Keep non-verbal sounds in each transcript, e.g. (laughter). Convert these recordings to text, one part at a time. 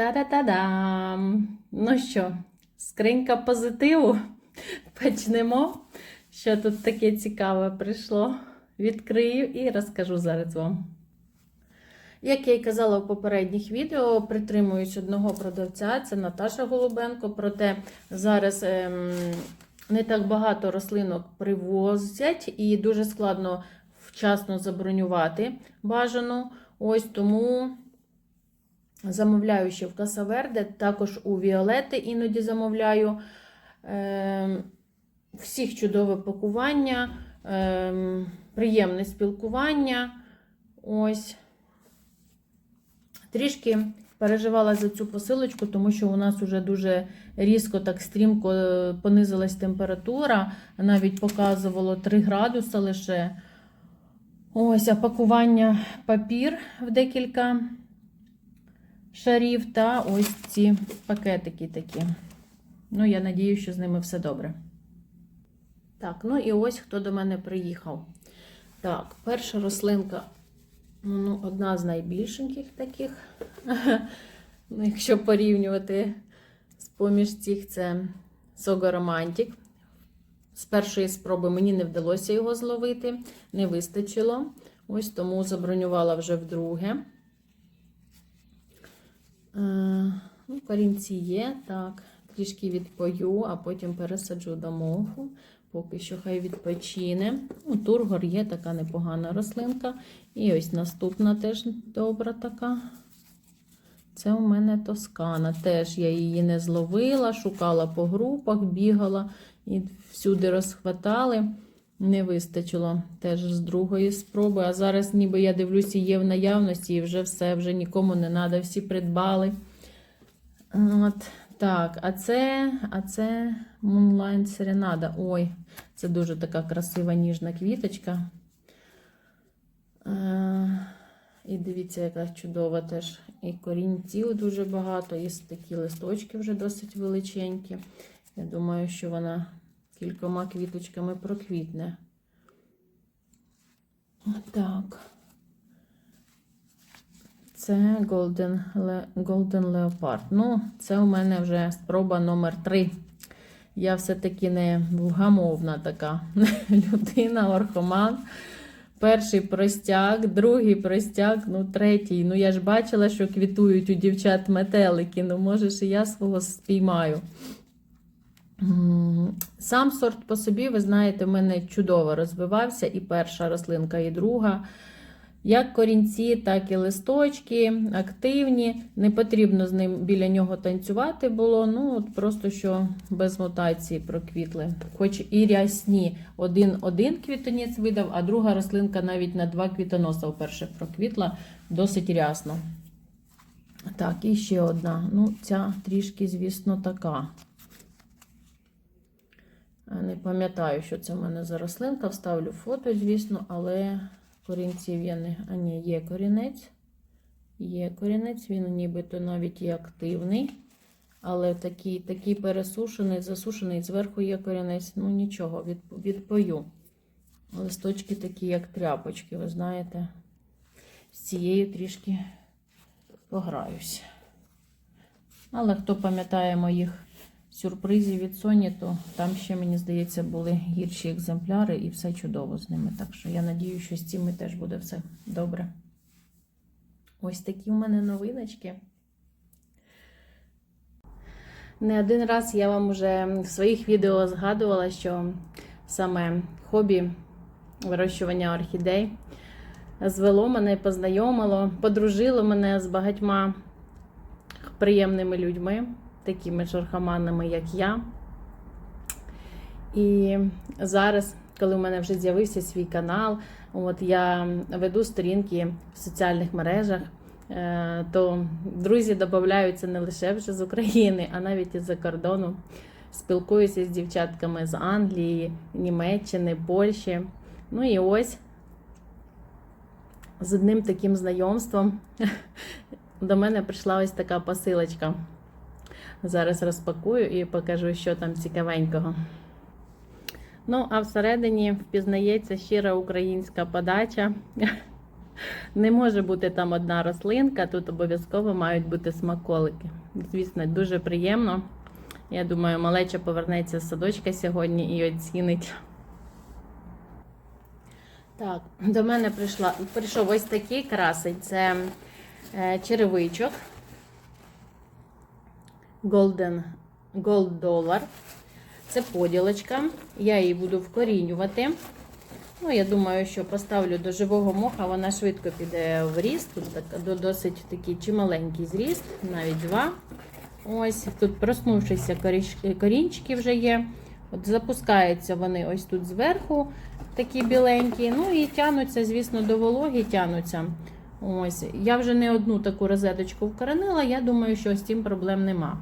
Та-да-та-дам! Ну що, скринька позитиву. Почнемо. Що тут таке цікаве прийшло. Відкрию і розкажу зараз вам. Як я й казала в попередніх відео, притримуюсь одного продавця, це Наташа Голубенко. Проте зараз ем, не так багато рослинок привозять і дуже складно вчасно забронювати бажану. Ось тому замовляю ще в Касаверде, також у Віолети іноді замовляю. Ем, всіх чудове пакування, ем, приємне спілкування. Ось. Трішки переживала за цю посилочку, тому що у нас вже дуже різко, так стрімко е, понизилась температура. Навіть показувало 3 градуси лише. Ось, а пакування папір в декілька шарів та ось ці пакетики такі. Ну, я надію, що з ними все добре. Так, ну і ось хто до мене приїхав. Так, перша рослинка, ну, одна з найбільшеньких таких. (laughs) Ну, якщо порівнювати з поміж цих, це Романтик. З першої спроби мені не вдалося його зловити, не вистачило. Ось тому забронювала вже вдруге. Е, ну, корінці є, так. Трішки відпою, а потім пересаджу до моху. Поки що хай відпочине. Ну, Тургор є така непогана рослинка. І ось наступна теж добра така. Це у мене тоскана. Теж я її не зловила, шукала по групах, бігала і всюди розхватали. Не вистачило теж з другої спроби. А зараз, ніби я дивлюся, є в наявності, і вже все, вже нікому не треба, всі придбали. От. Так, а це, а це Moonlight Serenada. Ой, це дуже така красива ніжна квіточка. Е, і дивіться, яка чудова теж. І корінців дуже багато, і такі листочки вже досить величенькі. Я думаю, що вона кількома квіточками проквітне. Так. Це Golden, Le- Golden Leopard. Ну, це у мене вже спроба номер 3 Я все-таки не вгамовна така (laughs) людина, орхоман. Перший простяк, другий простяк, ну третій. Ну я ж бачила, що квітують у дівчат метелики. Ну, може, і я свого спіймаю. Сам сорт по собі, ви знаєте, в мене чудово розвивався. І перша рослинка, і друга. Як корінці, так і листочки активні. Не потрібно з ним біля нього танцювати було. Ну, от просто що без мутації проквітли. Хоч і рясні. Один один квітонець видав, а друга рослинка навіть на два квітоноса вперше проквітла досить рясно. Так, і ще одна. Ну, ця трішки, звісно, така. Не пам'ятаю, що це в мене за рослинка. Вставлю фото, звісно, але корінців я не. А ні, є корінець. Є корінець, він нібито навіть є активний. Але такий такий пересушений, засушений, зверху є корінець. Ну нічого, від, відпою. Листочки такі, як тряпочки, ви знаєте. З цією трішки пограюсь. Але хто пам'ятає моїх сюрпризів від Sony, то там ще, мені здається, були гірші екземпляри і все чудово з ними. Так що я надію, що з цими теж буде все добре. Ось такі у мене новиночки. Не один раз я вам вже в своїх відео згадувала, що саме хобі вирощування орхідей звело мене, познайомило, подружило мене з багатьма приємними людьми такими ж як я. І зараз, коли в мене вже з'явився свій канал, от я веду сторінки в соціальних мережах, е, то друзі додаються не лише вже з України, а навіть із-за кордону. Спілкуюся з дівчатками з Англії, Німеччини, Польщі. Ну і ось з одним таким знайомством (laughs) до мене прийшла ось така посилочка. Зараз розпакую і покажу, що там цікавенького. Ну, а всередині впізнається щира українська подача. Не може бути там одна рослинка, тут обов'язково мають бути смаколики. Звісно, дуже приємно. Я думаю, малеча повернеться з садочка сьогодні і оцінить. Так, до мене прийшла, прийшов ось такий красень. Це е, черевичок. Golden Gold Dollar. Це поділочка. Я її буду вкорінювати. Ну, я думаю, що поставлю до живого моха, вона швидко піде в ріст. Тут так, до- досить такий чималенький зріст, навіть два. Ось тут проснувшися корінчики вже є. От запускаються вони ось тут зверху, такі біленькі. Ну і тянуться, звісно, до вологи тянуться. Ось. Я вже не одну таку розеточку вкоренила, я думаю, що з цим проблем нема.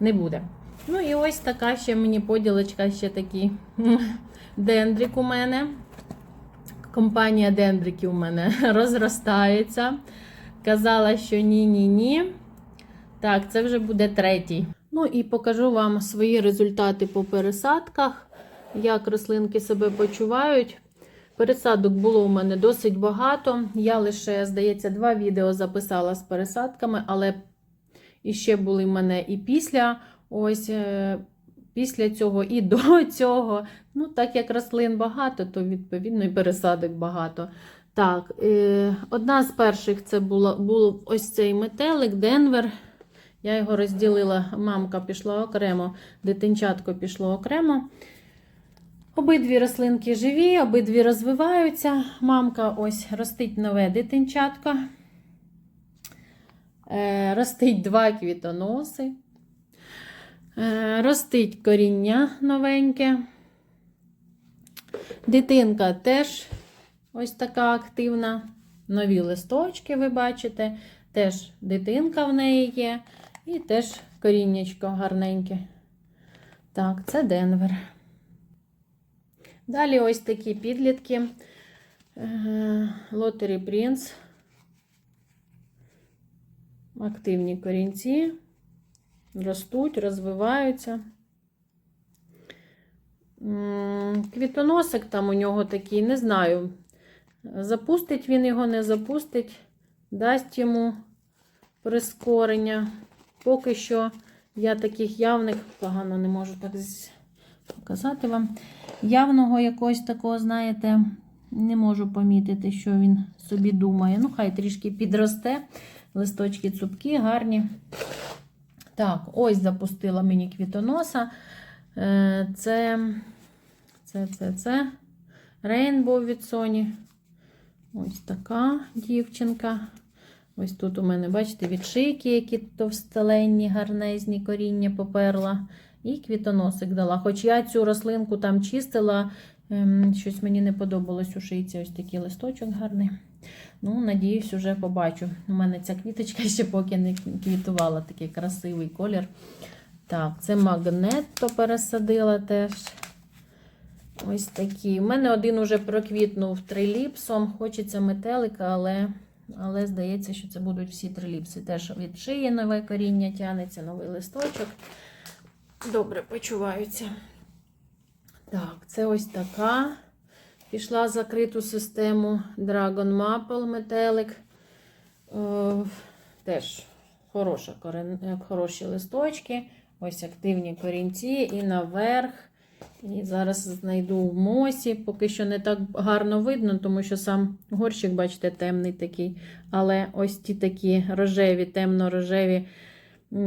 Не буде. Ну і ось така ще мені поділочка, ще такий (laughs) дендрик у мене. Компанія дендриків у мене (laughs) розростається. Казала, що ні-ні-ні. Так, це вже буде третій. Ну і покажу вам свої результати по пересадках, як рослинки себе почувають. Пересадок було у мене досить багато. Я лише, здається, два відео записала з пересадками, але іще були в мене і після. Ось е, після цього і до (laughs) цього. Ну, так як рослин багато, то відповідно і пересадок багато. Так, е, одна з перших це була, був ось цей метелик Денвер. Я його розділила, мамка пішла окремо, дитинчатко пішло окремо. Обидві рослинки живі, обидві розвиваються. Мамка ось ростить нове дитинчатко. Е, ростить два квітоноси. Е, ростить коріння новеньке. Дитинка теж ось така активна. Нові листочки, ви бачите. Теж дитинка в неї є. І теж коріннячко гарненьке. Так, це Денвер. Далі ось такі підлітки. Лотері Принц. Активні корінці. Ростуть, розвиваються. Квітоносик там у нього такий, не знаю. Запустить він його, не запустить, дасть йому прискорення. Поки що я таких явних, погано не можу так показати вам. Явного якогось такого, знаєте, не можу помітити, що він собі думає. Ну, хай трішки підросте. Листочки цупкі, гарні. Так, ось запустила мені квітоноса. Е, Це, це, це, це Рейнбоw від Sony. Ось така дівчинка. Ось тут у мене, бачите, відшийки, які товстеленні, гарнезні коріння поперла. І квітоносик дала. Хоч я цю рослинку там чистила, ем, щось мені не подобалось у шийці. Ось такий листочок гарний. Ну, надіюсь, уже побачу. У мене ця квіточка (laughs) ще поки не квітувала, такий красивий колір. Так, це магнетто пересадила теж. Ось такі. У мене один уже проквітнув триліпсом. Хочеться метелика, але, але здається, що це будуть всі триліпси. Теж від шиї нове коріння тянеться, новий листочок. Добре почуваються. Так, це ось така. Пішла закриту систему Dragon Maple метелик. Е, теж хороша, хороші листочки. Ось активні корінці і наверх. І зараз знайду в мосі. Поки що не так гарно видно, тому що сам горщик, бачите, темний такий. Але ось ті такі рожеві, темно-рожеві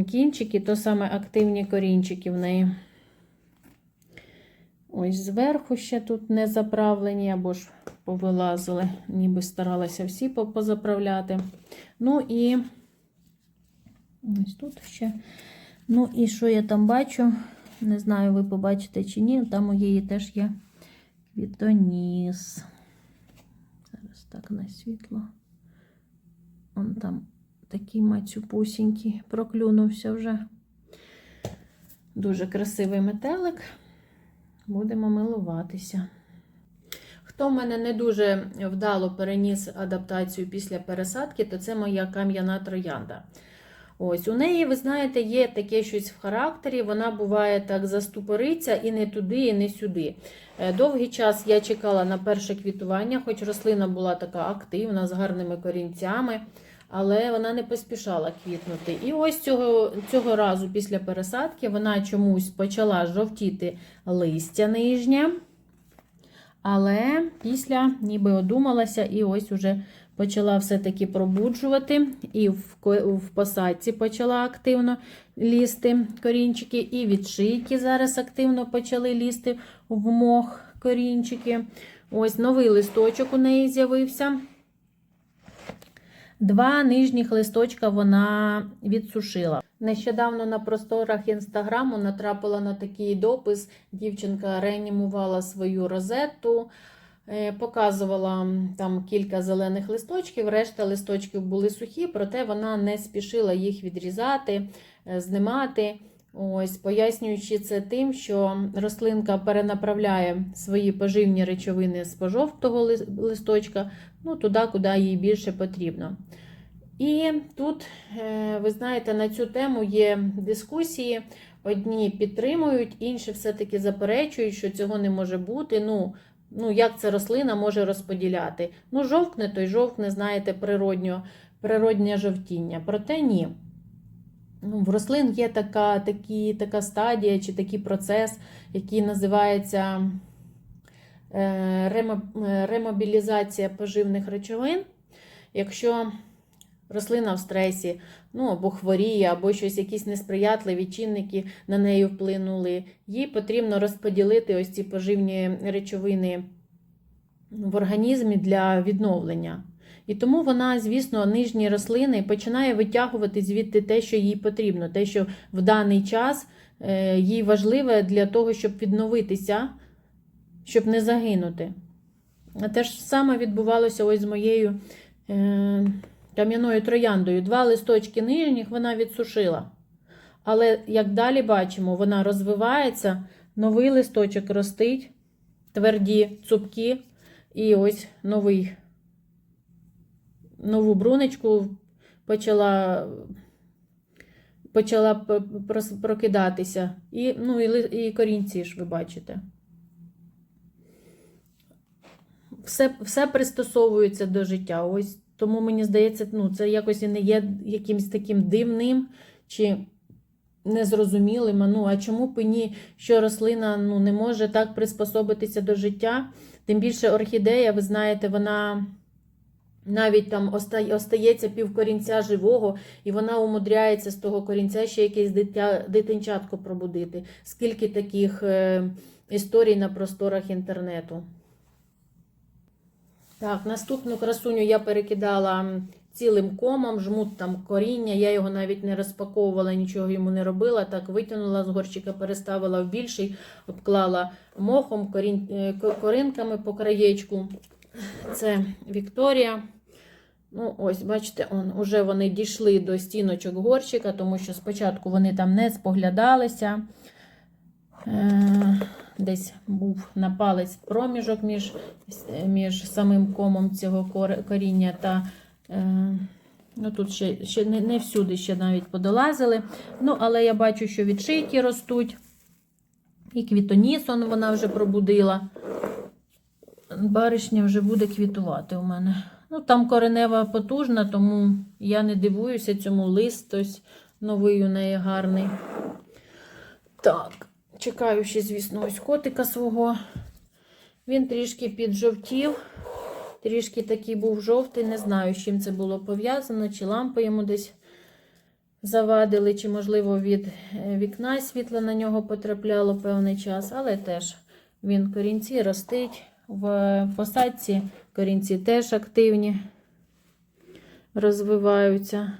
кінчики, то саме активні корінчики в неї. Ось зверху ще тут не заправлені, або ж повилазили, ніби старалася всі позаправляти. Ну і ось тут ще. Ну, і що я там бачу? Не знаю, ви побачите чи ні. Там у її теж є квітоніс. Зараз так на світло. Он там такий мацюпусінький проклюнувся вже. Дуже красивий метелик. Будемо милуватися. Хто в мене не дуже вдало переніс адаптацію після пересадки, то це моя кам'яна троянда. Ось, у неї, ви знаєте, є таке щось в характері, вона буває так заступориться і не туди, і не сюди. Е, Довгий час я чекала на перше квітування, хоч рослина була така активна, з гарними корінцями, але вона не поспішала квітнути. І ось цього, цього разу після пересадки вона чомусь почала жовтіти листя нижнє. Але після ніби одумалася і ось уже почала все-таки пробуджувати. І в, в посадці почала активно лізти корінчики, і від шийки зараз активно почали лізти в мох корінчики. Ось новий листочок у неї з'явився. Два нижніх листочка вона відсушила. Нещодавно на просторах інстаграму натрапила на такий допис. Дівчинка реанімувала свою розету, е, показувала там кілька зелених листочків. Решта листочків були сухі, проте вона не спішила їх відрізати, е, знімати. Ось, пояснюючи це тим, що рослинка перенаправляє свої поживні речовини з пожовтого листочка ну, туди, куди їй більше потрібно. І тут, е, ви знаєте, на цю тему є дискусії. Одні підтримують, інші все-таки заперечують, що цього не може бути. Ну, ну як це рослина може розподіляти? Ну, жовкне, то й жовкне, знаєте, природньо, природнє жовтіння. Проте ні. Ну, в рослин є така, такі, така стадія чи такий процес, який називається е, е, ремобілізація поживних речовин. Якщо рослина в стресі, ну або хворіє, або щось, якісь несприятливі чинники на неї вплинули, їй потрібно розподілити ось ці поживні речовини в організмі для відновлення. І тому вона, звісно, нижні рослини починає витягувати звідти те, що їй потрібно, те, що в даний час е, їй важливе для того, щоб відновитися, щоб не загинути. Те ж саме відбувалося ось з моєю е, кам'яною трояндою. Два листочки нижніх вона відсушила. Але, як далі бачимо, вона розвивається, новий листочок ростить, тверді цупкі, і ось новий, нову брунечку почала, почала прокидатися. І, ну, і, і корінці ж ви бачите. Все, все пристосовується до життя. Ось тому мені здається, ну, це якось і не є якимось таким дивним чи незрозумілим. Ну, а чому б ні, що рослина ну, не може так приспособитися до життя? Тим більше орхідея, ви знаєте, вона навіть там остається півкорінця живого, і вона умудряється з того корінця ще якесь дитя, дитинчатко пробудити. Скільки таких е, історій на просторах інтернету? Так, наступну красуню я перекидала цілим комом, жмут там коріння. Я його навіть не розпаковувала, нічого йому не робила. Так витягнула з горщика, переставила в більший, обклала мохом, корін, е, коринками по краєчку. Це Вікторія. Ну, ось, бачите, он, уже вони дійшли до стіночок горщика, тому що спочатку вони там не споглядалися. Е, десь був на палець проміжок між, між самим комом цього коріння та. Е, ну, тут ще, ще не, не всюди ще навіть подолазили. Ну, але я бачу, що відшийки ростуть. І квітонісон вона вже пробудила. Баришня вже буде квітувати у мене. Ну, там коренева потужна, тому я не дивуюся цьому лист ось новий у неї гарний. Так, чекаю ще, звісно, ось котика свого. Він трішки піджовтів, трішки такий був жовтий. Не знаю, з чим це було пов'язано, чи лампи йому десь завадили, чи, можливо, від е, вікна світло на нього потрапляло певний час, але теж він корінці ростить. В посадці корінці теж активні, розвиваються.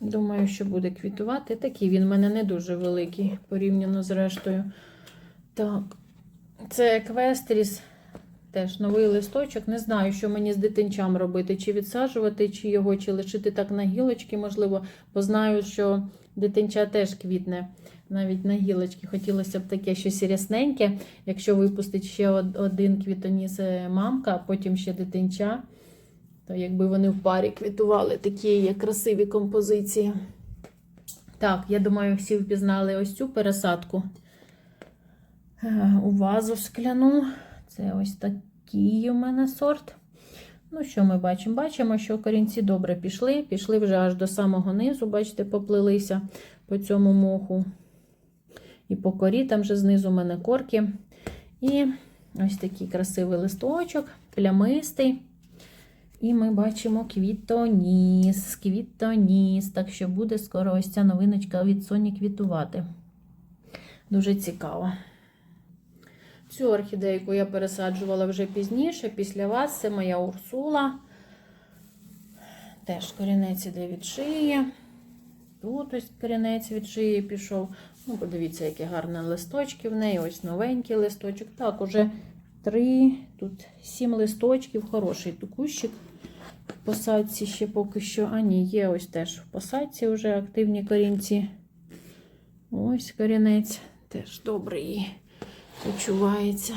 Думаю, що буде квітувати. Такий він в мене не дуже великий порівняно з рештою. Так, це еквестріс. Теж новий листочок. Не знаю, що мені з дитинчам робити, чи відсаджувати, чи його, чи лишити так на гілочки, можливо, бо знаю, що дитинча теж квітне навіть на гілочки. Хотілося б таке щось рясненьке. Якщо випустить ще один квітоніс е, мамка, а потім ще дитинча, То якби вони в парі квітували, такі красиві композиції. Так, я думаю, всі впізнали ось цю пересадку Е, у вазу скляну. Це ось такий у мене сорт. Ну, що ми бачимо? Бачимо, що корінці добре пішли. Пішли вже аж до самого низу, бачите, поплилися по цьому моху. І по корі, там вже знизу у мене корки. І ось такий красивий листочок, плямистий. І ми бачимо квітоніс, квітоніс. Так що буде скоро ось ця новиночка від Соні квітувати. Дуже цікаво. Цю орхідейку я пересаджувала вже пізніше, після вас. Це моя Урсула. Теж корінець іде від шиї. Тут ось корінець від шиї пішов. Ну, подивіться, які гарні листочки в неї. Ось новенький листочок. Так, уже три, тут сім листочків. Хороший кущик. В посадці ще поки що. А ні, є ось теж в посадці вже активні корінці. Ось корінець. Теж добрий почувається.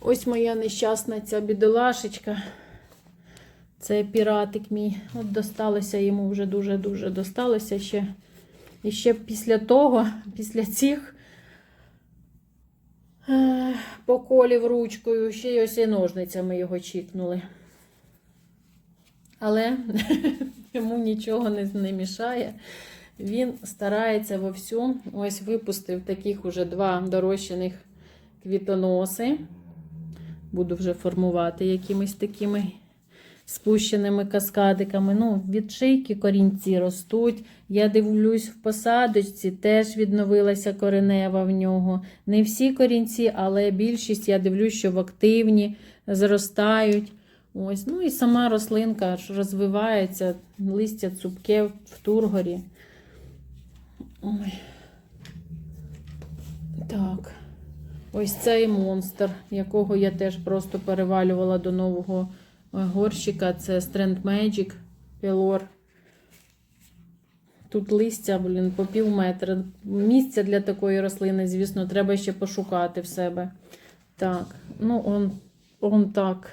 Ось моя нещасна ця бідолашечка. Це піратик мій. От досталося йому вже дуже-дуже досталося ще. І ще після того, після цих е, поколів ручкою, ще й ось і ножницями його чікнули. Але (laughs) йому нічого не, не мішає. Він старається вовсю. Ось випустив таких уже два дорощених квітоноси. Буду вже формувати якимись такими спущеними каскадиками. Ну, від шийки корінці ростуть. Я дивлюсь в посадочці, теж відновилася коренева в нього. Не всі корінці, але більшість я дивлюсь, що в активні зростають. Ось, ну і сама рослинка розвивається, листя цупке в тургорі. Ой. Так. Ось цей монстр, якого я теж просто перевалювала до нового горщика. Це Strand Magic Pelor. Тут листя, блін, по пів метра. Місця для такої рослини, звісно, треба ще пошукати в себе. Так, ну он, он так.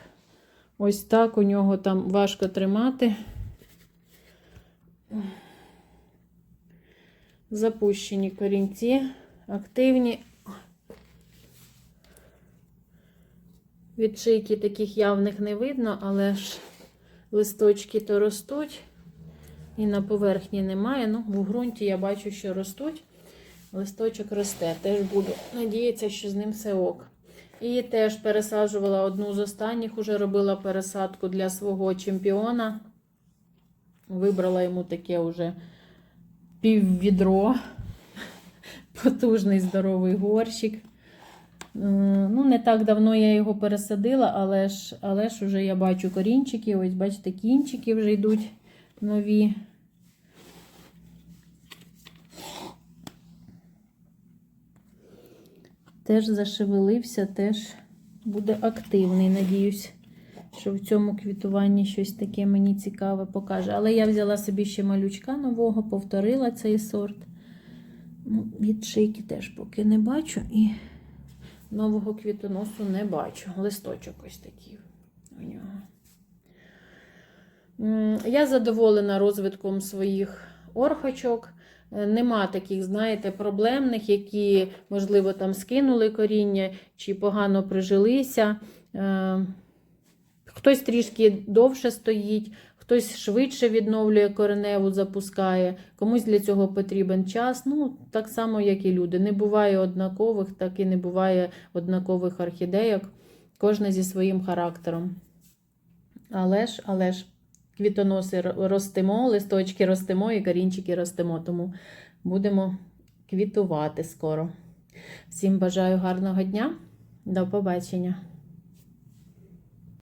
Ось так у нього там важко тримати. Запущені корінці, активні. Від таких явних не видно, але ж листочки то ростуть. І на поверхні немає. Ну, в ґрунті я бачу, що ростуть. Листочок росте. Теж буду надіятися, що з ним все ок. І теж пересаджувала одну з останніх, уже робила пересадку для свого чемпіона. Вибрала йому таке вже піввідро. (laughs) Потужний здоровий горщик. Ну, не так давно я його пересадила, але ж, але ж уже я бачу корінчики. Ось, бачите, кінчики вже йдуть нові. Теж зашевелився, теж буде активний. Надіюсь, що в цьому квітуванні щось таке мені цікаве покаже. Але я взяла собі ще малючка нового, повторила цей сорт. Ну, Від шийки теж поки не бачу. І нового квітоносу не бачу. Листочок ось такий у нього. Я задоволена розвитком своїх орхочок. Е, Нема таких, знаєте, проблемних, які, можливо, там скинули коріння чи погано прижилися. Е, Хтось трішки довше стоїть, хтось швидше відновлює кореневу, запускає, комусь для цього потрібен час. Ну, так само, як і люди. Не буває однакових, так і не буває однакових орхідейок, кожна зі своїм характером. Але ж, але ж, квітоноси ростимо, листочки ростимо і корінчики ростимо, тому будемо квітувати скоро. Всім бажаю гарного дня. До побачення!